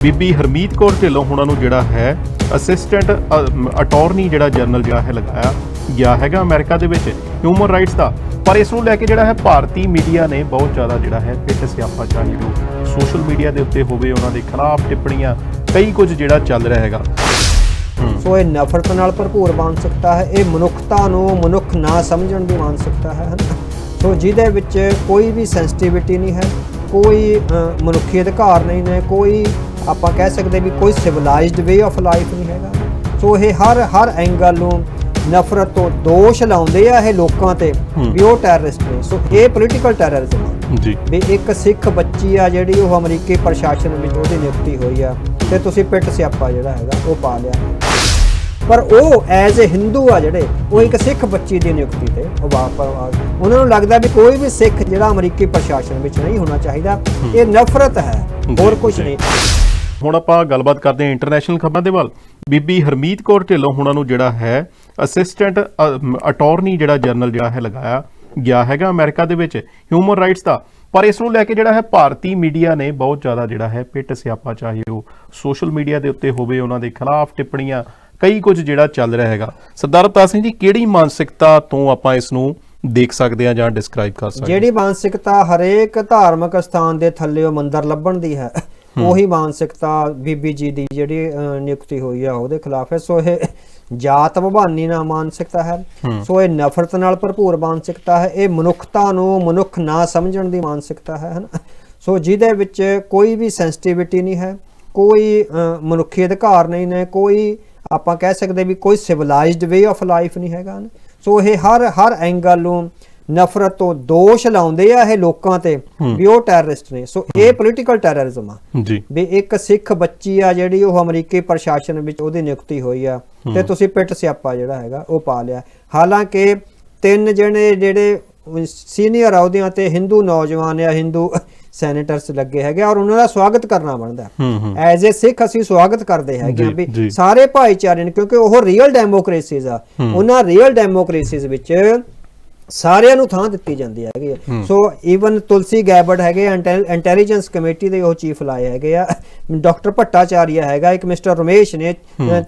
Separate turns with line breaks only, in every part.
ਬੀਬੀ ਹਰਮੀਤ ਕੌਰ ਢਿੱਲੋਂ ਹੁਣਾਂ ਨੂੰ ਜਿਹੜਾ ਹੈ ਅਸਿਸਟੈਂਟ ਅਟਾਰਨੀ ਜਿਹੜਾ ਜਨਰਲ ਜਿਹੜਾ ਹੈ ਲਗਾਇਆ ਗਿਆ ਹੈਗਾ ਅਮਰੀਕਾ ਦੇ ਵਿੱਚ ਹਿਊਮਨ ਰਾਈਟਸ ਦਾ। ਪਰ ਇਸ ਨੂੰ ਲੈ ਕੇ ਜਿਹੜਾ ਹੈ ਭਾਰਤੀ ਮੀਡੀਆ ਨੇ ਬਹੁਤ ਜ਼ਿਆਦਾ ਜਿਹੜਾ ਹੈ ਪਿੱਟ ਸਿਆਪਾ ਚਾਹੀ ਉਹ ਸੋਸ਼ਲ ਮੀਡੀਆ ਦੇ ਉੱਤੇ ਹੋਵੇ, ਉਹਨਾਂ ਦੇ ਖਿਲਾਫ ਟਿੱਪਣੀਆਂ, ਕਈ ਕੁਝ ਜਿਹੜਾ ਚੱਲ ਰਿਹਾ ਹੈਗਾ।
ਸੋ ਇਹ ਨਫ਼ਰਤ ਨਾਲ ਭਰਪੂਰ ਮਾਨਸਿਕਤਾ ਹੈ, ਇਹ ਮਨੁੱਖਤਾ ਨੂੰ ਮਨੁੱਖ ਨਾ ਸਮਝਣ ਦੀ ਮਾਨਸਿਕਤਾ ਹੈ ਹਨਾ ਸੋ ਜਿਹਦੇ ਵਿੱਚ ਕੋਈ ਵੀ ਸੈਂਸਿਟੀਵਿਟੀ ਨਹੀਂ ਹੈ, ਕੋਈ ਮਨੁੱਖੀ ਅਧਿਕਾਰ ਨਹੀਂ ਨੇ, ਕੋਈ ਆਪਾਂ ਕਹਿ ਸਕਦੇ ਵੀ ਕੋਈ ਸਿਵਲਾਈਜ਼ਡ ਵੇ ਆਫ ਲਾਈਫ ਨਹੀਂ ਹੈਗਾ। ਸੋ ਇਹ ਹਰ ਹਰ ਐਂਗਲ ਨੂੰ ਨਫ਼ਰਤ ਤੋਂ ਦੋਸ਼ ਲਾਉਂਦੇ ਆ ਇਹ ਲੋਕਾਂ ਤੇ ਵੀ ਉਹ ਟੈਰਰਿਸਟ ਨੇ। ਸੋ ਇਹ ਪੋਲੀਟੀਕਲ ਟੈਰਰਿਜ਼ਮ
ਜੀ।
ਵੀ ਇੱਕ ਸਿੱਖ ਬੱਚੀ ਆ ਜਿਹੜੀ ਉਹ ਅਮਰੀਕੀ ਪ੍ਰਸ਼ਾਸਨ ਵਿੱਚ ਉਹਦੀ ਨਿਯੁਕਤੀ ਹੋਈ ਆ ਤੇ ਤੁਸੀਂ ਪਿੱਟ ਸਿਆਪਾ ਜਿਹੜਾ ਹੈਗਾ ਉਹ ਪਾ ਲਿਆ। ਪਰ ਉਹ ਐਜ਼ ਅ ਹਿੰਦੂ ਆ ਜਿਹੜੇ ਉਹ ਇੱਕ ਸਿੱਖ ਬੱਚੀ ਦੀ ਨਿਯੁਕਤੀ ਤੇ ਉਹ ਵਾਪਰ ਉਹਨਾਂ ਨੂੰ ਲੱਗਦਾ ਵੀ ਕੋਈ ਵੀ ਸਿੱਖ ਜਿਹੜਾ ਅਮਰੀਕੀ ਪ੍ਰਸ਼ਾਸਨ ਵਿੱਚ ਨਹੀਂ ਹੋਣਾ ਚਾਹੀਦਾ ਇਹ ਨਫ਼ਰਤ ਹੈ। ਹੋਰ ਕੁਝ। ਨਹੀਂ।
ਹੁਣ ਆਪਾਂ ਗੱਲਬਾਤ ਕਰਦੇ ਹਾਂ ਇੰਟਰਨੈਸ਼ਨਲ ਖਬਰਾਂ ਦੇ ਵੱਲ। ਬੀਬੀ ਹਰਮੀਤ ਕੌਰ ਢਿੱਲੋਂ ਹੁਣਾਂ ਨੂੰ ਜਿਹੜਾ ਹੈ ਅਸਿਸਟੈਂਟ ਅਟਾਰਨੀ ਜਿਹੜਾ ਜਨਰਲ ਜਿਹੜਾ ਹੈ ਲਗਾਇਆ ਗਿਆ ਹੈਗਾ ਅਮਰੀਕਾ ਦੇ ਵਿੱਚ ਹਿਊਮਨ ਰਾਈਟਸ ਦਾ। ਪਰ ਇਸ ਨੂੰ ਲੈ ਕੇ ਜਿਹੜਾ ਹੈ ਭਾਰਤੀ ਮੀਡੀਆ ਨੇ ਬਹੁਤ ਜ਼ਿਆਦਾ ਜਿਹੜਾ ਹੈ ਪਿੱਟ ਸਿਆਪਾ, ਚਾਹੇ ਉਹ ਸੋਸ਼ਲ ਮੀਡੀਆ ਦੇ ਉੱਤੇ ਹੋਵੇ, ਉਹਨਾਂ ਦੇ ਖਿਲਾਫ ਟਿੱਪਣੀਆਂ, ਕਈ ਕੁਝ ਜਿਹੜਾ ਚੱਲ ਰਿਹਾ ਹੈਗਾ। ਸਰਦਾਰ ਅਵਤਾਰ ਸਿੰਘ ਜੀ, ਕਿਹੜੀ ਮਾਨਸਿਕਤਾ ਤੋਂ ਆਪਾਂ ਇਸ ਨੂੰ ਦੇਖ ਸਕਦੇ ਹਾਂ ਜਾਂ ਡਿਸਕ੍ਰਾਈਬ ਕਰ ਸਕਦੇ
ਜਿਹੜੀ ਮਾਨਸਿਕਤਾ ਹਰੇਕ ਧਾਰਮਿਕ ਸਥਾਨ ਦੇ ਥੱਲੇ ਉਹ ਮੰਦਰ ਲੱਭਣ ਦੀ ਹੈ। ਉਹੀ ਮਾਨਸਿਕਤਾ ਬੀਬੀ ਜੀ ਦੀ ਜਿਹੜੀ ਨਿਯੁਕਤੀ ਹੋਈ ਆ ਉਹਦੇ ਖਿਲਾਫ ਹੈ। ਸੋ ਇਹ ਜਾਤ ਵਿਭਾਨੀ ਨਾ ਮਾਨਸਿਕਤਾ ਹੈ। ਸੋ ਇਹ ਨਫ਼ਰਤ ਨਾਲ ਭਰਪੂਰ ਮਾਨਸਿਕਤਾ ਹੈ। ਇਹ ਮਨੁੱਖਤਾ ਨੂੰ ਮਨੁੱਖ ਨਾ ਸਮਝਣ ਦੀ ਮਾਨਸਿਕਤਾ ਹੈ ਹਨਾ? ਸੋ ਜਿਹਦੇ ਵਿੱਚ ਕੋਈ ਵੀ ਸੈਂਸਿਟੀਵਿਟੀ ਨਹੀਂ ਹੈ ਕੋਈ ਮਨੁੱਖੀ ਅਧਿਕਾਰ ਨਹੀਂ ਨੇ ਕੋਈ ਆਪਾਂ ਕਹਿ ਸਕਦੇ ਵੀ ਕੋਈ ਸਿਵਲਾਈਜ਼ਡ ਵੇ ਆਫ ਲਾਈਫ ਨਹੀਂ ਹੈਗਾ। ਸੋ ਇਹ ਹਰ ਹਰ ਐਂਗਲ ਨੂੰ ਨਫ਼ਰਤ ਤੋਂ ਦੋਸ਼ ਲਾਉਂਦੇ ਆ ਇਹ ਲੋਕਾਂ ਤੇ ਵੀ ਉਹ ਟੈਰਰਿਸਟ ਨੇ। ਸੋ ਇਹ ਪੋਲੀਟੀਕਲ ਟੈਰਰਿਜ਼ਮ ਆ।
ਜੀ।
ਵੀ ਇੱਕ ਸਿੱਖ ਬੱਚੀ ਆ ਜਿਹੜੀ ਉਹ ਅਮਰੀਕੀ ਪ੍ਰਸ਼ਾਸਨ ਵਿੱਚ ਉਹਦੀ ਨਿਯੁਕਤੀ ਹੋਈ ਆ ਤੇ ਤੁਸੀਂ ਪਿੱਟ ਸਿਆਪਾ ਜਿਹੜਾ ਹੈਗਾ ਉਹ ਪਾ ਲਿਆ। ਹਾਲਾਂਕਿ ਤਿੰਨ ਜਣੇ ਜਿਹੜੇ ਸੀਨੀਅਰ ਅਹੁਦਿਆਂ ਤੇ ਹਿੰਦੂ ਨੌਜਵਾਨ ਆ ਹਿੰਦੂ ਸੈਨੇਟਰਸ ਲੱਗੇ ਹੈਗੇ ਔਰ ਉਹਨਾਂ ਦਾ ਸਵਾਗਤ ਕਰਨਾ ਬਣਦਾ। ਐਜ਼ ਅ ਸਿੱਖ ਅਸੀਂ ਸਵਾਗਤ ਕਰਦੇ ਹੈਗੇ ਆ ਵੀ। ਸਾਰੇ ਭਾਈਚਾਰੇ ਨੇ ਕਿਉਂਕਿ ਉਹ ਰੀਅਲ ਡੈਮੋਕ੍ਰੇਸੀਜ਼ ਆ। ਉਹਨਾਂ ਰੀਅਲ ਡੈਮੋਕ੍ਰੇਸੀਜ਼ ਵਿੱਚ ਸਾਰਿਆਂ ਨੂੰ ਥਾਂ ਦਿੱਤੀ ਜਾਂਦੀ ਹੈਗੀ। ਸੋ ਈਵਨ ਤੁਲਸੀ ਗੈਬਰਡ ਹੈਗੇ ਇੰਟੈਲੀਜੈਂਸ ਕਮੇਟੀ ਦੇ ਉਹ ਚੀਫ ਲਾਏ ਹੈਗੇ ਆ। ਡਾਕਟਰ ਭੱਟਾਚਾਰੀਆ ਹੈਗਾ ਇੱਕ ਮਿਸਟਰ ਰਮੇਸ਼ ਨੇ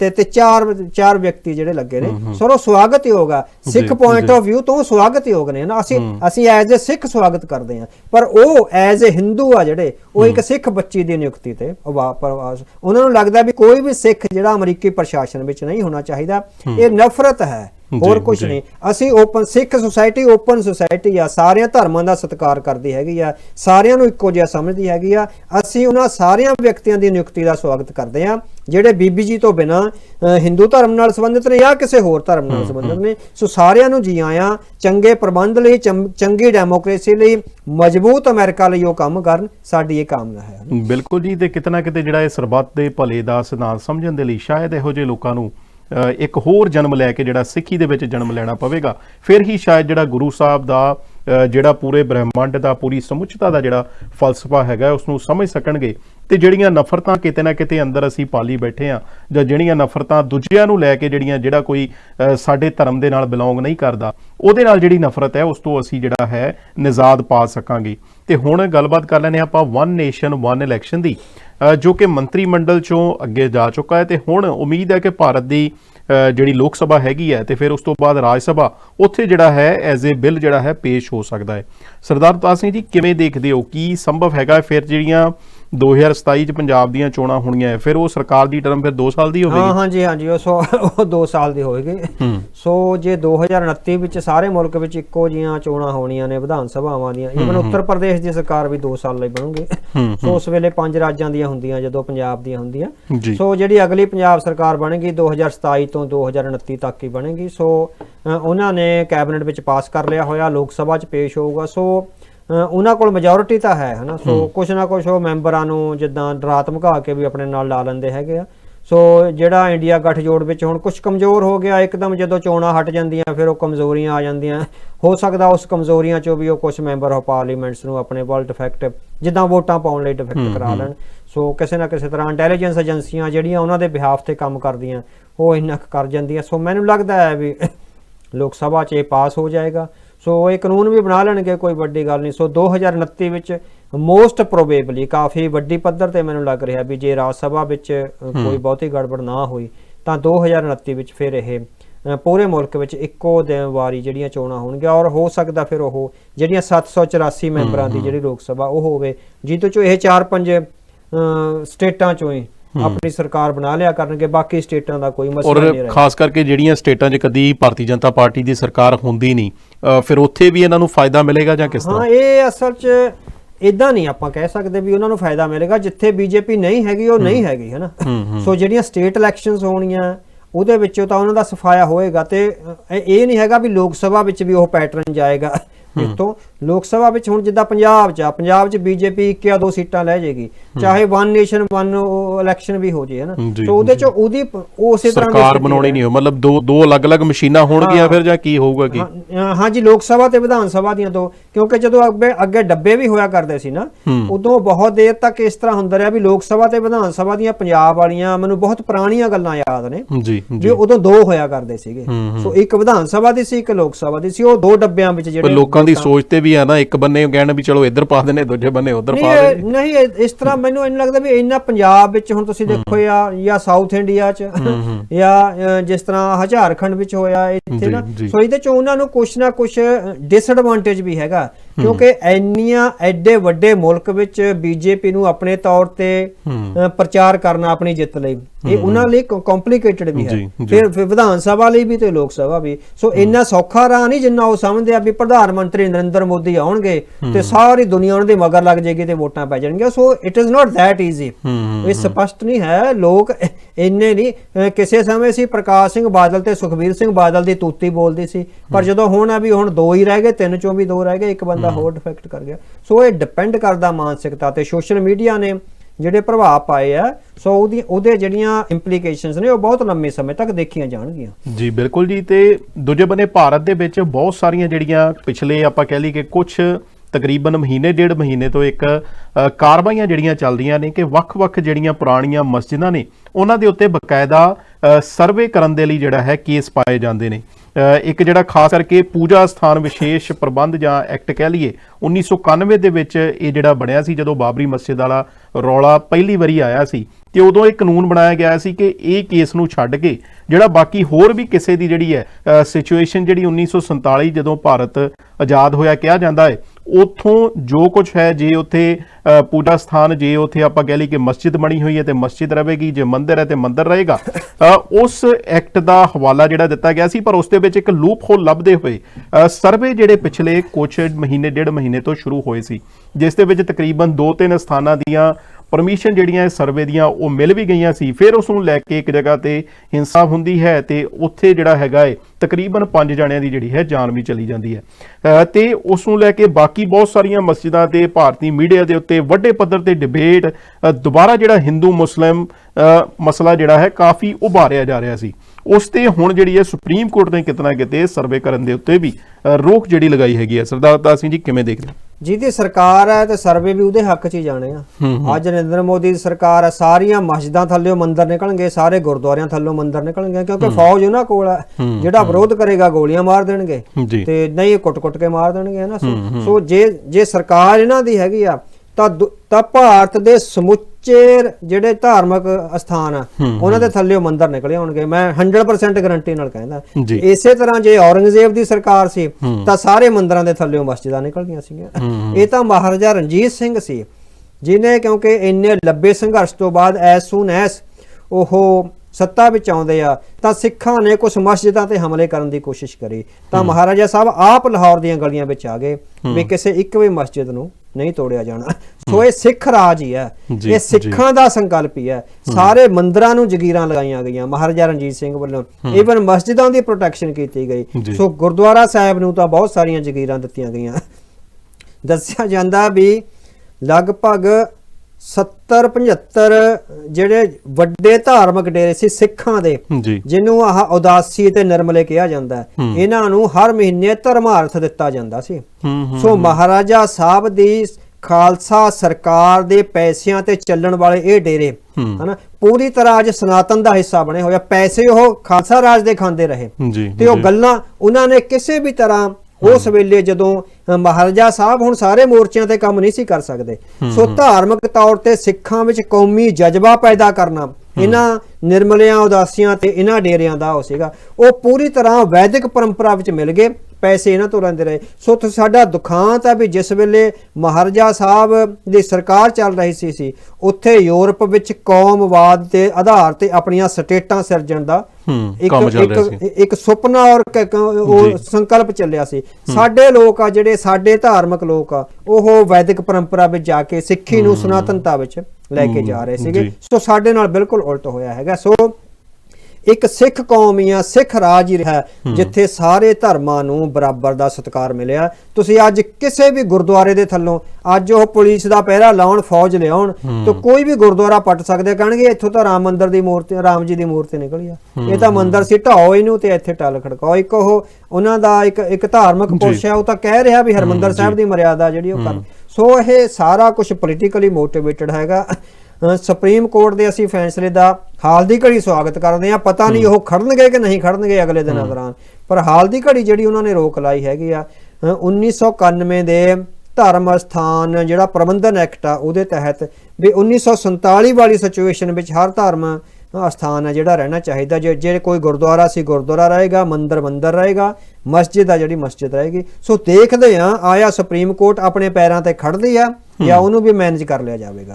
ਤੇ ਤੇ ਚਾਰ ਚਾਰ ਵਿਅਕਤੀ ਜਿਹੜੇ ਲੱਗੇ ਨੇ। ਸੋ ਉਹ ਸਵਾਗਤਯੋਗ ਆ। ਸਿੱਖ
ਜੀ,
ਪੁਆਇੰਟ। ਆਫ View ਤੋਂ ਸਵਾਗਤਯੋਗ ਨੇ ਨਾ। ਅਸੀਂ ਅਸੀਂ ਐਜ਼ ਅ ਸਿੱਖ ਸਵਾਗਤ ਕਰਦੇ ਹਾਂ ਪਰ ਉਹ ਐਜ਼ ਅ ਹਿੰਦੂ ਆ ਜਿਹੜੇ ਉਹ ਇੱਕ ਸਿੱਖ ਬੱਚੀ ਦੀ ਨਿਯੁਕਤੀ ਤੇ ਵਾਪਸ ਉਹਨਾਂ ਨੂੰ ਲੱਗਦਾ ਵੀ ਕੋਈ ਵੀ ਸਿੱਖ ਜਿਹੜਾ ਅਮਰੀਕੀ ਪ੍ਰਸ਼ਾਸਨ ਵਿੱਚ ਨਹੀਂ ਹੋਣਾ ਚਾਹੀਦਾ। ਇਹ ਨਫ਼ਰਤ ਹੈ। ਹੋਰ ਕੁਝ। ਨਹੀਂ। ਅਸੀਂ open Sikh society open society ਆ। ਸਾਰਿਆਂ ਧਰਮਾਂ ਦਾ ਸਤਿਕਾਰ ਕਰਦੀ ਹੈਗੀ ਆ। ਸਾਰਿਆਂ ਨੂੰ ਇੱਕੋ ਜਿਹਾ ਸਮਝਦੀ ਹੈਗੀ ਆ। ਅਸੀਂ ਉਹਨਾਂ ਸਾਰਿਆਂ ਵਿਅਕਤੀਆਂ ਦੀ ਨਿਯੁਕਤੀ ਦਾ ਸਵਾਗਤ ਕਰਦੇ ਆ ਜਿਹੜੇ ਬੀਬੀ ਜੀ ਤੋਂ ਬਿਨਾ ਹਿੰਦੂ ਧਰਮ ਨਾਲ ਸੰਬੰਧਿਤ ਨੇ ਜਾਂ ਕਿਸੇ ਹੋਰ ਧਰਮ ਨਾਲ ਸੰਬੰਧਿਤ ਨੇ। ਸੋ ਸਾਰਿਆਂ ਨੂੰ ਜੀ ਆਇਆਂ ਚੰਗੇ ਪ੍ਰਬੰਧ ਲਈ ਚੰਗੀ ਡੈਮੋਕ੍ਰੇਸੀ ਲਈ ਮਜ਼ਬੂਤ ਅਮਰੀਕਾ ਲਈ ਉਹ ਕੰਮ ਕਰਨ। ਸਾਡੀ ਇਹ ਕਾਮਨਾ ਹੈ।
ਬਿਲਕੁਲ ਜੀ ਤੇ ਕਿਤਨਾ ਕਿਤੇ ਜਿਹੜਾ ਇਹ ਸਰਬੱਤ ਦੇ ਭਲੇ ਦਾ ਸਿਧਾਂਤ ਸਮਝਣ ਦੇ ਲਈ ਸ਼ਾਇਦ ਇਹੋ ਜਿਹੇ ਲੋਕਾਂ ਨੂੰ ਇੱਕ ਹੋਰ ਜਨਮ ਲੈ ਕੇ ਜਿਹੜਾ ਸਿੱਖੀ ਦੇ ਵਿੱਚ ਜਨਮ ਲੈਣਾ ਪਵੇਗਾ, ਫਿਰ ਹੀ ਸ਼ਾਇਦ ਜਿਹੜਾ ਗੁਰੂ ਸਾਹਿਬ ਦਾ ਜਿਹੜਾ ਪੂਰੇ ਬ੍ਰਹਿਮੰਡ ਦਾ, ਪੂਰੀ ਸਮੁੱਚਤਾ ਦਾ ਜਿਹੜਾ ਫਲਸਫਾ ਹੈਗਾ ਉਸ ਨੂੰ ਸਮਝ ਸਕਣਗੇ। ਤੇ ਜਿਹੜੀਆਂ ਨਫ਼ਰਤਾਂ ਕਿਤੇ ਨਾ ਕਿਤੇ ਅੰਦਰ ਅਸੀਂ ਪਾਲੀ ਬੈਠੇ ਆ ਜਾਂ ਜਿਹੜੀਆਂ ਨਫ਼ਰਤਾਂ ਦੂਜਿਆਂ ਨੂੰ ਲੈ ਕੇ ਜਿਹੜੀਆਂ, ਜਿਹੜਾ ਕੋਈ ਸਾਡੇ ਧਰਮ ਦੇ ਨਾਲ ਬਿਲੋਂਗ ਨਹੀਂ ਕਰਦਾ, ਉਹਦੇ ਨਾਲ ਜਿਹੜੀ ਨਫ਼ਰਤ ਹੈ, ਉਸ ਤੋਂ ਅਸੀਂ ਜਿਹੜਾ ਹੈ ਨਿਜ਼ਾਦ ਪਾ ਸਕਾਂਗੇ। ਤੇ ਹੁਣ ਗੱਲਬਾਤ ਕਰ ਲੈਨੇ ਆਪਾਂ ਵਨ ਨੇਸ਼ਨ ਵਨ ਇਲੈਕਸ਼ਨ ਦੀ। ਜੋ ਕਿ ਮੰਤਰੀ ਮੰਡਲ ਚੋਂ ਅੱਗੇ ਜਾ ਚੁੱਕਾ ਹੈ ਤੇ ਹੁਣ ਉਮੀਦ ਹੈ ਕਿ ਭਾਰਤ ਦੀ ਜਿਹੜੀ ਲੋਕ ਸਭਾ ਹੈਗੀ ਹੈ ਤੇ ਫਿਰ ਉਸ ਤੋਂ ਬਾਅਦ ਰਾਜ ਸਭਾ, ਉੱਥੇ ਜਿਹੜਾ ਹੈ ਐਜ਼ ਏ ਬਿੱਲ ਜਿਹੜਾ ਹੈ, ਪੇਸ਼ ਹੋ ਸਕਦਾ ਹੈ। ਸਰਦਾਰ ਤਾਜ ਸਿੰਘ ਜੀ, ਕਿਵੇਂ ਦੇਖਦੇ ਹੋ? ਕੀ ਸੰਭਵ ਹੈਗਾ? ਫਿਰ ਜਿਹੜੀਆਂ 2027 ਚ ਪੰਜਾਬ ਦੀਆਂ ਚੋਣਾਂ ਹੋਣੀਆਂ ਹੈ, ਫਿਰ ਉਹ ਸਰਕਾਰ ਦੀ ਟਰਮ ਫਿਰ 2 ਸਾਲ ਦੀ
ਹਾਂ
ਹੋਵੇਗੀ
ਹਾਂਜੀ ਹਾਂਜੀ ਉਹ ਉਹ 2 ਸਾਲ ਦੀ ਹੋਏਗੀ
ਹੂੰ।
ਸੋ ਜੇ 2029 ਵਿੱਚ ਸਾਰੇ ਮੁਲਕ ਵਿੱਚ ਇੱਕੋ ਜੀਆਂ ਚੋਣਾਂ ਹੋਣੀਆਂ ਨੇ ਵਿਧਾਨ ਸਭਾਵਾਂ ਦੀਆਂ ਈਵਨ ਉੱਤਰ ਪ੍ਰਦੇਸ਼ ਦੀ ਸਰਕਾਰ ਵੀ 2 ਸਾਲ ਲਈ ਬਣੂਗੀ।
ਹੂੰ,
ਸੋ ਉਸ ਵੇਲੇ ਪੰਜ ਰਾਜਾਂ ਦੀਆਂ ਹੁੰਦੀਆਂ ਜਦੋਂ ਪੰਜਾਬ ਦੀਆਂ ਹੁੰਦੀਆਂ। ਸੋ ਜਿਹੜੀ ਅਗਲੀ ਪੰਜਾਬ ਸਰਕਾਰ ਬਣੇਗੀ 2027 ਤੋਂ 2029 ਤੱਕ ਹੀ ਬਣੇਗੀ। ਸੋ ਉਹਨਾਂ ਨੇ ਕੈਬਨਿਟ ਵਿੱਚ ਪਾਸ ਕਰ ਲਿਆ ਹੋਇਆ ਲੋਕ ਸਭਾ 'ਚ ਪੇਸ਼ ਹੋਊਗਾ। ਸੋ ਉਹਨਾਂ ਕੋਲ ਮੈਜੋਰਿਟੀ ਤਾਂ ਹੈ ਹਨਾ? ਸੋ ਕੁਛ ਨਾ ਕੁਛ ਉਹ ਮੈਂਬਰਾਂ ਨੂੰ ਜਿੱਦਾਂ ਡਰਾ ਧਮਕਾ ਕੇ ਵੀ ਆਪਣੇ ਨਾਲ ਲਾ ਲੈਂਦੇ ਹੈਗੇ ਆ। ਸੋ ਜਿਹੜਾ ਇੰਡੀਆ ਗੱਠਜੋੜ ਵਿੱਚ ਹੁਣ ਕੁਝ ਕਮਜ਼ੋਰ ਹੋ ਗਿਆ ਇੱਕਦਮ ਜਦੋਂ ਚੋਣਾਂ ਹਟ ਜਾਂਦੀਆਂ ਫਿਰ ਉਹ ਕਮਜ਼ੋਰੀਆਂ ਆ ਜਾਂਦੀਆਂ। ਹੋ ਸਕਦਾ ਉਸ ਕਮਜ਼ੋਰੀਆਂ ਚੋਂ ਵੀ ਉਹ ਕੁਝ ਮੈਂਬਰ ਆਫ ਪਾਰਲੀਮੈਂਟਸ ਨੂੰ ਆਪਣੇ ਵੱਲ ਡਿਫੈਕਟ ਜਿੱਦਾਂ ਵੋਟਾਂ ਪਾਉਣ ਲਈ ਡਿਫੈਕਟ ਕਰਾ ਲੈਣ। ਸੋ ਕਿਸੇ ਨਾ ਕਿਸੇ ਤਰ੍ਹਾਂ ਇੰਟੈਲੀਜੈਂਸ ਏਜੰਸੀਆਂ ਜਿਹੜੀਆਂ ਉਹਨਾਂ ਦੇ ਬਿਹਾਫ ਤੇ ਕੰਮ ਕਰਦੀਆਂ ਉਹ ਇੰਨਾ ਕਰ ਜਾਂਦੀਆਂ। ਸੋ ਮੈਨੂੰ ਲੱਗਦਾ ਹੈ ਵੀ ਲੋਕ ਸਭਾ 'ਚ ਇਹ ਪਾਸ ਹੋ ਜਾਏਗਾ। ਸੋ ਇਹ ਕਾਨੂੰਨ ਵੀ ਬਣਾ ਲੈਣਗੇ ਕੋਈ ਵੱਡੀ ਗੱਲ ਨਹੀਂ। ਸੋ 2029 ਵਿੱਚ ਮੋਸਟ ਪ੍ਰੋਬੇਬਲੀ ਕਾਫੀ ਵੱਡੀ ਪੱਧਰ ਤੇ ਮੈਨੂੰ ਲੱਗ ਰਿਹਾ ਵੀ ਜੇ ਰਾਜ ਸਭਾ ਵਿੱਚ ਕੋਈ ਬਹੁਤੀ ਗੜਬੜ ਨਾ ਹੋਈ ਤਾਂ 2029 ਵਿੱਚ ਫਿਰ ਇਹ ਪੂਰੇ ਮੁਲਕ ਵਿੱਚ ਇੱਕੋ ਦਿਨ ਵਾਰੀ ਜਿਹੜੀਆਂ ਚੋਣਾਂ ਹੋਣਗੀਆਂ ਔਰ ਹੋ ਸਕਦਾ ਫਿਰ ਉਹ ਜਿਹੜੀਆਂ 784 ਮੈਂਬਰਾਂ ਦੀ ਜਿਹੜੀ ਲੋਕ ਸਭਾ ਉਹ ਹੋਵੇ ਜਿਹਦੇ ਚੋਂ ਇਹ 4-5 ਸਟੇਟਾਂ ਚੋਂ ਹੀ ਆਪਣੀ ਸਰਕਾਰ ਬਣਾ ਲਿਆ ਕਰਨਗੇ ਬਾਕੀ ਸਟੇਟਾਂ ਦਾ ਕੋਈ ਮਸਲਾ ਨਹੀਂ
ਔਰ
ਰਹੇਗਾ
ਖਾਸ ਕਰਕੇ ਜਿਹੜੀਆਂ ਸਟੇਟਾਂ 'ਚ ਕਦੀ ਭਾਰਤੀ ਜਨਤਾ ਪਾਰਟੀ ਦੀ ਸਰਕਾਰ ਹੁੰਦੀ ਨਹੀਂ ਫਿਰ ਉੱਥੇ ਵੀ ਇਹਨਾਂ ਨੂੰ ਫਾਇਦਾ ਮਿਲੇਗਾ ਜਾਂ ਕਿਸ
ਹਾਂ
ਤਰ੍ਹਾਂ?
ਇਹ ਅਸਲ 'ਚ ਇਦਾਂ ਨਹੀਂ ਆਪਾਂ ਕਹਿ ਸਕਦੇ ਵੀ ਉਹਨਾਂ ਨੂੰ ਫਾਇਦਾ ਮਿਲੇਗਾ ਜਿੱਥੇ ਬੀਜੇਪੀ ਨਹੀਂ ਹੈਗੀ ਉਹ ਨਹੀਂ ਹੈਗੀ ਹੈ ਨਾ ਸੋ ਜਿਹੜੀਆਂ ਸਟੇਟ ਇਲੈਕਸ਼ਨਸ ਹੋਣੀਆਂ ਉਹਦੇ ਵਿੱਚੋਂ ਤਾਂ ਉਹਨਾਂ ਦਾ ਸਫਾਇਆ ਹੋਏਗਾ ਤੇ ਇਹ ਨਹੀਂ ਹੈਗਾ ਵੀ ਲੋਕ ਸਭਾ ਵਿੱਚ ਵੀ ਉਹ ਪੈਟਰਨ ਜਾਏਗਾ। ਇਤੋਂ ਲੋਕ ਸਭਾ ਵਿੱਚ ਹੁਣ ਜਿੱਦਾਂ ਪੰਜਾਬ 'ਚ ਆ ਪੰਜਾਬ 'ਚ ਬੀਜੇਪੀ ਇੱਕ ਜਾਂ ਦੋ ਸੀਟਾਂ ਲੈ ਜਾਏਗੀ ਚਾਹੇ ਵਨ ਨੇਸ਼ਨ ਵਨ ਇਲੈਕਸ਼ਨ ਵੀ ਹੋ ਜੇ ਹੈ ਨਾ ਉਹਦੇ 'ਚ ਉਹਦੀ ਉਸੇ ਤਰ੍ਹਾਂ
ਸਰਕਾਰ ਬਣਾਉਣੀ। ਨਹੀਂ ਹੋ ਮਤਲਬ ਦੋ ਦੋ ਅਲੱਗ-ਅਲੱਗ ਮਸ਼ੀਨਾਂ ਹੋਣਗੀਆਂ ਫਿਰ ਜਾਂ ਕੀ ਹੋਊਗਾ ਕੀ?
ਹਾਂਜੀ ਲੋਕ ਸਭਾ ਤੇ ਵਿਧਾਨ ਸਭਾ ਦੀਆਂ ਦੋ ਕਿਉਂਕਿ ਜਦੋਂ ਅੱਗੇ ਅੱਗੇ ਡੱਬੇ ਵੀ ਹੋਇਆ ਕਰਦੇ ਸੀ ਨਾ ਉਦੋਂ ਬਹੁਤ ਦੇਰ ਤੱਕ ਇਸ ਤਰ੍ਹਾਂ ਹੁੰਦਾ ਰਿਹਾ ਵੀ ਲੋਕ ਸਭਾ ਤੇ ਵਿਧਾਨ ਸਭਾ ਦੀਆਂ ਪੰਜਾਬ ਵਾਲੀਆਂ ਮੈਨੂੰ ਬਹੁਤ ਪੁਰਾਣੀਆਂ ਗੱਲਾਂ ਯਾਦ ਨੇ
ਜੀ
ਉਦੋਂ ਦੋ ਹੋਇਆ ਕਰਦੇ ਸੀਗੇ। ਸੋ ਇੱਕ ਵਿਧਾਨ ਸਭਾ ਦੀ ਸੀ ਇੱਕ ਲੋਕ ਸਭਾ ਦੀ ਸੀ ਉਹ ਦੋ ਡੱਬਿਆਂ ਵਿੱਚ ਜਿਹੜੇ
ਲੋਕਾਂ ਦੀ ਸੋਚ ਤੇ ਵੀ ਆ ਨਾ ਇੱਕ ਬੰਨੇ ਕਹਿਣ ਵੀ ਚਲੋ ਇੱਧਰ ਪਾ ਦਿੰਨੇ ਦੂਜੇ ਬੰਨੇ ਉੱਧਰ ਪਾ
ਇਹ-
ਦੇ
ਨਹੀਂ ਇਸ ਤਰ੍ਹਾਂ ਮੈਨੂੰ ਇੰਨਾ ਲੱਗਦਾ ਵੀ ਇੰਨਾ ਪੰਜਾਬ ਵਿੱਚ ਹੁਣ ਤੁਸੀਂ ਦੇਖੋ ਜਾਂ ਜਾਂ ਸਾਊਥ ਇੰਡੀਆ 'ਚ ਜਾਂ ਜਿਸ ਤਰ੍ਹਾਂ ਝਾਰਖੰਡ ਵਿੱਚ ਹੋਇਆ ਇੱਥੇ ਨਾ। ਸੋ ਇਹਦੇ 'ਚ ਉਹਨਾਂ ਨੂੰ ਕੁਛ ਨਾ ਕੁਛ ਡਿਸਐਡਵਾਂਟੇਜ ਵੀ ਹੈਗਾ। ਕਿਉਂਕਿ ਇੰਨੀਆਂ ਐਡੇ ਵੱਡੇ ਮੁਲਕ ਵਿੱਚ ਬੀਜੇਪੀ ਨੂੰ ਆਪਣੇ ਤੌਰ ਤੇ ਪ੍ਰਚਾਰ ਕਰਨਾ ਆਪਣੀ ਜਿੱਤ ਲਈ। ਇਹ ਉਹਨਾਂ ਲਈ ਕੰਪਲਿਕੇਟਡ ਵੀ ਹੈ। ਫਿਰ ਵਿਧਾਨ ਸਭਾ ਲਈ ਵੀ ਤੇ ਲੋਕ ਸਭਾ ਵੀ। ਸੋ ਇੰਨਾ ਸੌਖਾ ਰਾਹ ਨਹੀਂ ਜਿੰਨਾ ਉਹ ਸਮਝਦੇ ਆ ਵੀ ਪ੍ਰਧਾਨ ਮੰਤਰੀ ਨਰਿੰਦਰ ਮੋਦੀ ਆਉਣਗੇ ਤੇ ਸਾਰੀ ਦੁਨੀਆ ਉਹਨਾਂ ਦੇ ਮਗਰ ਲੱਗ ਜਾਏਗੀ ਤੇ ਵੋਟਾਂ ਪੈ ਜਾਣਗੀਆਂ। So it is not that easy ਇਹ ਸਪਸ਼ਟ ਨਹੀਂ ਹੈ। ਲੋਕ ਇੰਨੇ ਨਹੀਂ। ਕਿਸੇ ਸਮੇਂ ਸੀ ਪ੍ਰਕਾਸ਼ ਸਿੰਘ ਬਾਦਲ ਤੇ ਸੁਖਬੀਰ ਸਿੰਘ ਬਾਦਲ ਦੀ ਤੂਤੀ ਬੋਲਦੀ ਸੀ। ਪਰ ਜਦੋਂ ਹੁਣ ਆ ਵੀ ਹੁਣ ਦੋ ਹੀ ਰਹਿ ਗਏ ਤਿੰਨ ਚੋਂ ਵੀ ਦੋ ਰਹਿ ਗਏ ਇੱਕ ਬੰਦਾ ਹੋਰ ਡਿਫੈਕਟ ਕਰ ਗਿਆ। ਸੋ ਇਹ ਡਿਪੈਂਡ ਕਰਦਾ ਮਾਨਸਿਕਤਾ ਤੇ। ਸੋਸ਼ਲ ਮੀਡੀਆ ਨੇ ਜਿਹੜੇ ਪ੍ਰਭਾਵ ਪਾਏ ਆ ਸੋ ਉਹਦੀ, ਉਹਦੇ ਜਿਹੜੀਆਂ ਇੰਪਲੀਕੇਸ਼ਨਸ ਨੇ, ਉਹ ਬਹੁਤ ਲੰਮੇ ਸਮੇਂ ਤੱਕ ਦੇਖੀਆਂ ਜਾਣਗੀਆਂ।
ਜੀ, ਬਿਲਕੁਲ ਜੀ। ਤੇ ਦੂਜੇ ਬੰਨੇ ਭਾਰਤ ਦੇ ਵਿੱਚ ਬਹੁਤ ਸਾਰੀਆਂ ਜਿਹੜੀਆਂ ਪਿਛਲੇ ਆਪਾਂ ਕਹਿ ਲਈ ਕਿ ਕੁਝ ਤਕਰੀਬਨ ਮਹੀਨੇ, ਡੇਢ ਮਹੀਨੇ ਤੋਂ ਇੱਕ ਕਾਰਵਾਈਆਂ ਜਿਹੜੀਆਂ ਚੱਲਦੀਆਂ ਨੇ ਕਿ ਵੱਖ-ਵੱਖ ਜਿਹੜੀਆਂ ਪੁਰਾਣੀਆਂ ਮਸਜਿਦਾਂ ਨੇ, ਉਹਨਾਂ ਦੇ ਉੱਤੇ ਬਕਾਇਦਾ ਸਰਵੇ ਕਰਨ ਦੇ ਲਈ ਜਿਹੜਾ ਹੈ ਕੇਸ ਪਾਏ ਜਾਂਦੇ ਨੇ। ਇੱਕ ਜਿਹੜਾ ਖਾਸ ਕਰਕੇ ਪੂਜਾ ਸਥਾਨ ਵਿਸ਼ੇਸ਼ ਪ੍ਰਬੰਧ ਜਾਂ ਐਕਟ ਕਹਿ ਲਈਏ 1991 ਦੇ ਵਿੱਚ ਇਹ ਜਿਹੜਾ ਬਣਿਆ ਸੀ, ਜਦੋਂ ਬਾਬਰੀ ਮਸਜਿਦ ਵਾਲਾ ਰੌਲਾ ਪਹਿਲੀ ਵਾਰੀ ਆਇਆ ਸੀ, ਤੇ ਉਦੋਂ ਇਹ ਕਾਨੂੰਨ ਬਣਾਇਆ ਗਿਆ ਸੀ ਕਿ ਇਹ ਕੇਸ ਨੂੰ ਛੱਡ ਕੇ ਜਿਹੜਾ ਬਾਕੀ ਹੋਰ ਵੀ ਕਿਸੇ ਦੀ ਜਿਹੜੀ ਹੈ ਸਿਚੁਏਸ਼ਨ ਜਿਹੜੀ 1947 ਜਦੋਂ ਭਾਰਤ ਆਜ਼ਾਦ ਹੋਇਆ ਕਿਹਾ ਜਾਂਦਾ ਹੈ ਉਥੋਂ ਜੋ ਕੁਝ ਹੈ, ਜੇ ਉੱਥੇ ਪੂਜਾ ਸਥਾਨ, ਜੇ ਉੱਥੇ ਆਪਾਂ ਕਹਿ ਲਈ ਕਿ ਮਸਜਿਦ ਬਣੀ ਹੋਈ ਹੈ ਤੇ ਮਸਜਿਦ ਰਹੇਗੀ, ਜੇ ਮੰਦਿਰ ਹੈ ਤੇ ਮੰਦਿਰ ਰਹੇਗਾ। ਉਸ ਐਕਟ ਦਾ ਹਵਾਲਾ ਜਿਹੜਾ ਦਿੱਤਾ ਗਿਆ ਸੀ, ਪਰ ਉਸ ਦੇ ਵਿੱਚ ਇੱਕ ਲੂਪ ਹੋਲ ਲੱਭਦੇ ਹੋਏ ਸਰਵੇ ਜਿਹੜੇ ਪਿਛਲੇ ਕੁਝ ਮਹੀਨੇ, ਡੇਢ ਮਹੀਨੇ ਤੋਂ ਸ਼ੁਰੂ ਹੋਏ ਸੀ, ਜਿਸ ਦੇ ਵਿੱਚ ਤਕਰੀਬਨ 2-3 ਸਥਾਨਾਂ ਦੀਆਂ ਪਰਮਿਸ਼ਨ ਜਿਹੜੀਆਂ ਇਸ ਸਰਵੇ ਦੀਆਂ ਉਹ ਮਿਲ ਵੀ ਗਈਆਂ ਸੀ ਫਿਰ ਉਸ ਨੂੰ ਲੈ ਕੇ ਇੱਕ ਜਗ੍ਹਾ ਤੇ ਹਿੰਸਾ ਹੁੰਦੀ ਹੈ ਤੇ ਉੱਥੇ ਜਿਹੜਾ ਹੈਗਾ ਏ ਤਕਰੀਬਨ 5 ਜਣਿਆਂ ਦੀ ਜਿਹੜੀ ਹੈ ਜਾਨ ਵੀ ਚਲੀ ਜਾਂਦੀ ਹੈ। ਅ, ਤੇ ਉਸ ਨੂੰ ਲੈ ਕੇ ਬਾਕੀ ਬਹੁਤ ਸਾਰੀਆਂ ਮਸਜਿਦਾਂ ਤੇ ਭਾਰਤੀ ਮੀਡੀਆ ਦੇ ਉੱਤੇ ਵੱਡੇ ਪੱਧਰ ਤੇ ਡਿਬੇਟ ਦੁਬਾਰਾ ਜਿਹੜਾ ਹਿੰਦੂ ਮੁਸਲਿਮ ਮਸਲਾ ਜਿਹੜਾ ਹੈ ਕਾਫੀ ਉਭਾਰਿਆ ਜਾ ਰਿਹਾ ਸੀ। ਉਸ ਤੇ ਹੁਣ ਜਿਹੜੀ ਹੈ ਸੁਪਰੀਮ ਕੋਰਟ ਨੇ ਕਿਤਨਾ ਕਿਤੇ ਸਰਵੇ ਕਰਨ ਦੇ ਉੱਤੇ ਵੀ ਰੋਕ ਜਿਹੜੀ ਲਗਾਈ ਹੈਗੀ ਹੈ। ਸਰਦਾਰ ਦਾਸ ਸਿੰਘ ਜੀ ਕਿਵੇਂ ਦੇਖਦੇ ਹੋ?
ਜਿਹਦੀ ਸਰਕਾਰ ਹੈ ਤੇ ਸਰਵੇ ਵੀ ਉਹਦੇ ਹੱਕ 'ਚ ਹੀ ਜਾਣੇ ਆ। ਅੱਜ ਨਰਿੰਦਰ ਮੋਦੀ ਦੀ ਸਰਕਾਰ ਹੈ ਸਾਰੀਆਂ ਮਸਜਿਦਾਂ ਥੱਲੇੋਂ ਮੰਦਰ ਨਿਕਲਣਗੇ ਸਾਰੇ ਗੁਰਦੁਆਰਿਆਂ ਥੱਲੋਂ ਮੰਦਰ ਨਿਕਲਣਗੇ ਕਿਉਂਕਿ ਫੌਜ ਉਹਨਾਂ ਕੋਲ ਹੈ। ਜਿਹੜਾ ਵਿਰੋਧ ਕਰੇਗਾ ਗੋਲੀਆਂ ਮਾਰ ਦੇਣਗੇ। ਤੇ ਨਹੀਂ ਕੁੱਟ-ਕੁੱਟ ਕੇ ਮਾਰ ਦੇਣਗੇ ਨਾ? ਸੋ ਜੇ ਜੇ ਸਰਕਾਰ ਇਹਨਾਂ ਦੀ ਹੈਗੀ ਆ ਤਾਂ ਤਾਂ ਭਾਰਤ ਦੇ ਸਮੁੱਚੇ ਜਿਹੜੇ ਧਾਰਮਿਕ ਅਸਥਾਨ ਆ ਉਹਨਾਂ ਦੇ ਥੱਲੇੋਂ ਮੰਦਰ ਨਿਕਲੇ ਹੋਣਗੇ। ਮੈਂ 100% ਗਾਰੰਟੀ ਨਾਲ ਕਹਿੰਦਾ। ਇਸੇ ਤਰ੍ਹਾਂ ਜੇ ਔਰੰਗਜ਼ੇਬ ਦੀ ਸਰਕਾਰ ਸੀ ਤਾਂ ਸਾਰੇ ਮੰਦਰਾਂ ਦੇ ਥੱਲੇੋਂ ਮਸਜਿਦਾਂ ਨਿਕਲਦੀਆਂ ਸੀਗੀਆਂ। ਇਹ ਤਾਂ ਮਹਾਰਾਜਾ ਰਣਜੀਤ ਸਿੰਘ ਸੀ ਜਿਨੇ ਕਿਉਂਕਿ ਇੰਨੇ ਲੰਬੇ ਸੰਘਰਸ਼ ਤੋਂ ਬਾਅਦ ਐਸ ਸੂਨ ਐਸ ਉਹ ਸੱਤਾ ਵਿੱਚ ਆਉਂਦੇ ਆ ਤਾਂ ਸਿੱਖਾਂ ਨੇ ਕੁਝ ਮਸਜਿਦਾਂ ਤੇ ਹਮਲੇ ਕਰਨ ਦੀ ਕੋਸ਼ਿਸ਼ ਕਰੀ। ਤਾਂ ਮਹਾਰਾਜਾ ਸਾਹਿਬ ਆਪ ਲਾਹੌਰ ਦੀਆਂ ਗਲੀਆਂ ਵਿੱਚ ਆ ਗਏ ਵੀ ਕਿਸੇ ਇੱਕ ਵੀ ਮਸਜਿਦ ਨੂੰ ਨਹੀਂ ਤੋੜਿਆ ਜਾਣਾ। ਸੋ ਇਹ ਸਿੱਖ ਰਾਜ ਹੀ ਹੈ। ਇਹ ਸਿੱਖਾਂ ਦਾ ਸੰਕਲਪ ਹੀ ਹੈ। ਸਾਰੇ ਮੰਦਰਾਂ ਨੂੰ ਜਗੀਰਾਂ ਲਗਾਈਆਂ ਗਈਆਂ। ਮਹਾਰਾਜਾ ਰਣਜੀਤ ਸਿੰਘ ਵੱਲੋਂ ਈਵਨ ਮਸਜਿਦਾਂ ਦੀ ਪ੍ਰੋਟੈਕਸ਼ਨ ਕੀਤੀ। ਗਈ। ਸੋ ਗੁਰਦੁਆਰਾ ਸਾਹਿਬ ਨੂੰ ਤਾਂ ਬਹੁਤ ਸਾਰੀਆਂ ਜਗੀਰਾਂ ਦਿੱਤੀਆਂ ਗਈਆਂ। ਦੱਸਿਆ ਜਾਂਦਾ ਵੀ ਲਗਭਗ 70 75 ਜਿਹੜੇ ਵੱਡੇ ਧਾਰਮਿਕ ਡੇਰੇ ਸੀ ਸਿੱਖਾਂ ਦੇ ਜਿਹਨੂੰ ਆਹ ਉਦਾਸੀ ਤੇ ਨਿਰਮਲੇ ਕਿਹਾ ਜਾਂਦਾ ਹੈ, ਇਹਨਾਂ ਨੂੰ ਹਰ ਮਹੀਨੇ ਧਰਮਾਰਥ ਦਿੱਤਾ ਜਾਂਦਾ ਸੀ। ਸੋ ਮਹਾਰਾਜਾ ਸਾਹਿਬ ਦੀ ਖਾਲਸਾ ਸਰਕਾਰ ਦੇ ਪੈਸਿਆਂ ਤੇ ਚੱਲਣ ਵਾਲੇ ਇਹ ਡੇਰੇ ਹਨਾ ਪੂਰੀ ਤਰ੍ਹਾਂ ਅੱਜ ਸਨਾਤਨ ਦਾ ਹਿੱਸਾ ਬਣੇ ਹੋਇਆ ਪੈਸੇ ਉਹ ਖਾਲਸਾ ਰਾਜ ਦੇ ਖਾਂਦੇ ਰਹੇ। ਤੇ ਉਹ ਗੱਲਾਂ ਉਹਨਾਂ ਨੇ ਕਿਸੇ ਵੀ ਤਰ੍ਹਾਂ ਉਸ ਵੇਲੇ ਜਦੋਂ ਮਹਾਰਾਜਾ ਸਾਹਿਬ ਹੁਣ ਸਾਰੇ ਮੋਰਚਿਆਂ ਤੇ ਕੰਮ ਨਹੀਂ ਸੀ ਕਰ ਸਕਦੇ। ਸੋ ਧਾਰਮਿਕ ਤੌਰ ਤੇ ਸਿੱਖਾਂ ਵਿੱਚ ਕੌਮੀ ਜਜ਼ਬਾ ਪੈਦਾ ਕਰਨਾ ਇਹਨਾਂ ਨਿਰਮਲਿਆਂ ਉਦਾਸੀਆਂ ਤੇ ਇਹਨਾਂ ਡੇਰਿਆਂ ਦਾ ਉਹ ਸੀਗਾ। ਉਹ ਪੂਰੀ ਤਰ੍ਹਾਂ ਵੈਦਿਕ ਪਰੰਪਰਾ ਵਿੱਚ ਮਿਲ ਗਏ। ਪੈਸੇ ਇਹਨਾਂ ਤੋਂ ਲੈਂਦੇ ਰਹੇ। ਸੋ ਸਾਡਾ ਦੁਖਾਂਤ ਹੈ ਵੀ ਜਿਸ ਵੇਲੇ ਮਹਾਰਾਜਾ ਸਾਹਿਬ ਦੀ ਸਰਕਾਰ ਚੱਲ ਰਹੀ ਸੀ ਸੀ ਉੱਥੇ ਯੂਰਪ ਵਿੱਚ ਕੌਮਵਾਦ ਦੇ ਆਧਾਰ ਤੇ ਆਪਣੀਆਂ ਸਟੇਟਾਂ ਸਿਰਜਣ ਦਾ ਇੱਕ। ਇੱਕ ਇੱਕ ਸੁਪਨਾ ਔਰ ਉਹ ਸੰਕਲਪ ਚੱਲਿਆ ਸੀ। ਸਾਡੇ ਲੋਕ ਆ ਜਿਹੜੇ ਸਾਡੇ ਧਾਰਮਿਕ ਲੋਕ ਆ ਉਹ ਵੈਦਿਕ ਪਰੰਪਰਾ ਵਿੱਚ ਜਾ ਕੇ ਸਿੱਖੀ ਨੂੰ ਸਨਾਤਨਤਾ ਵਿੱਚ ਲੈ ਕੇ ਜਾ ਰਹੇ ਸੀਗੇ। ਸੋ ਸਾਡੇ ਨਾਲ ਬਿਲਕੁਲ ਉਲਟ ਹੋਇਆ ਹੈਗਾ। ਸੋ ਇੱਕ ਸਿੱਖ ਕੌਮ ਹੀ ਆ ਸਿੱਖ ਰਾਜ ਹੀ ਰਿਹਾ ਜਿੱਥੇ ਸਾਰੇ ਧਰਮਾਂ ਨੂੰ ਬਰਾਬਰ ਦਾ ਸਤਿਕਾਰ ਮਿਲਿਆ। ਤੁਸੀਂ ਅੱਜ ਕਿਸੇ ਵੀ ਗੁਰਦੁਆਰੇ ਦੇ ਥੱਲੋਂ ਅੱਜ ਉਹ ਪੁਲਿਸ ਦਾ ਪਹਿਰਾ ਲਾਉਣ ਫੌਜ ਲਿਆਉਣ ਤਾਂ ਕੋਈ ਵੀ ਗੁਰਦੁਆਰਾ ਪੱਟ ਸਕਦੇ ਕਹਿਣਗੇ ਇੱਥੋਂ ਤਾਂ ਰਾਮ ਮੰਦਿਰ ਦੀ ਮੂਰਤੀ ਰਾਮ ਜੀ ਦੀ ਮੂਰਤੀ ਨਿਕਲੀ ਆ। ਇਹ ਤਾਂ ਮੰਦਿਰ ਸੀ ਢਾਓ ਇਹਨੂੰ ਤੇ ਇੱਥੇ ਟੱਲ ਖੜਕਾਓ। ਇੱਕ ਉਹ ਉਹਨਾਂ ਦਾ ਇੱਕ ਇੱਕ ਧਾਰਮਿਕ ਪੁਰਸ਼ ਹੈ ਉਹ ਤਾਂ ਕਹਿ ਰਿਹਾ ਵੀ ਹਰਮੰਦਰ ਸਾਹਿਬ ਦੀ ਮਰਿਆਦਾ ਜਿਹੜੀ ਉਹ ਕਰ ਸੋ ਇਹ ਸਾਰਾ ਕੁਝ ਪੋਲੀਟੀਕਲੀ ਮੋਟੀਵੇਟਡ ਹੈਗਾ। ਸੁਪਰੀਮ ਕੋਰਟ ਦੇ ਅਸੀਂ ਫੈਸਲੇ ਦਾ ਹਾਲ ਦੀ ਘੜੀ ਸਵਾਗਤ ਕਰਦੇ ਹਾਂ। ਪਤਾ ਨਹੀਂ ਉਹ ਖੜਨਗੇ ਕਿ ਨਹੀਂ ਖੜਨਗੇ ਅਗਲੇ ਦਿਨਾਂ ਦੌਰਾਨ। ਪਰ ਹਾਲ ਦੀ ਘੜੀ ਜਿਹੜੀ ਉਹਨਾਂ ਨੇ ਰੋਕ ਲਾਈ ਹੈਗੀ ਆ ਅ, 1991 ਦੇ ਧਰਮ ਸਥਾਨ ਜਿਹੜਾ ਪ੍ਰਬੰਧਨ ਐਕਟ ਆ ਉਹਦੇ ਤਹਿਤ ਵੀ 1947 ਵਾਲੀ ਸਿਚੁਏਸ਼ਨ ਵਿੱਚ ਹਰ ਧਰਮ ਸਥਾਨ ਹੈ ਜਿਹੜਾ ਰਹਿਣਾ ਚਾਹੀਦਾ। ਜੇ ਜੇ ਕੋਈ ਗੁਰਦੁਆਰਾ ਸੀ ਗੁਰਦੁਆਰਾ ਰਹੇਗਾ ਮੰਦਿਰ ਮੰਦਿਰ ਰਹੇਗਾ ਮਸਜਿਦ ਆ ਜਿਹੜੀ ਮਸਜਿਦ ਰਹੇਗੀ। ਸੋ ਦੇਖਦੇ ਆ ਆਇਆ ਸੁਪਰੀਮ ਕੋਰਟ ਆਪਣੇ ਪੈਰਾਂ ਤੇ ਖੜਦੀ ਆ ਜਾਂ ਉਹਨੂੰ ਵੀ ਮੈਨੇਜ ਕਰ ਲਿਆ ਜਾਵੇਗਾ।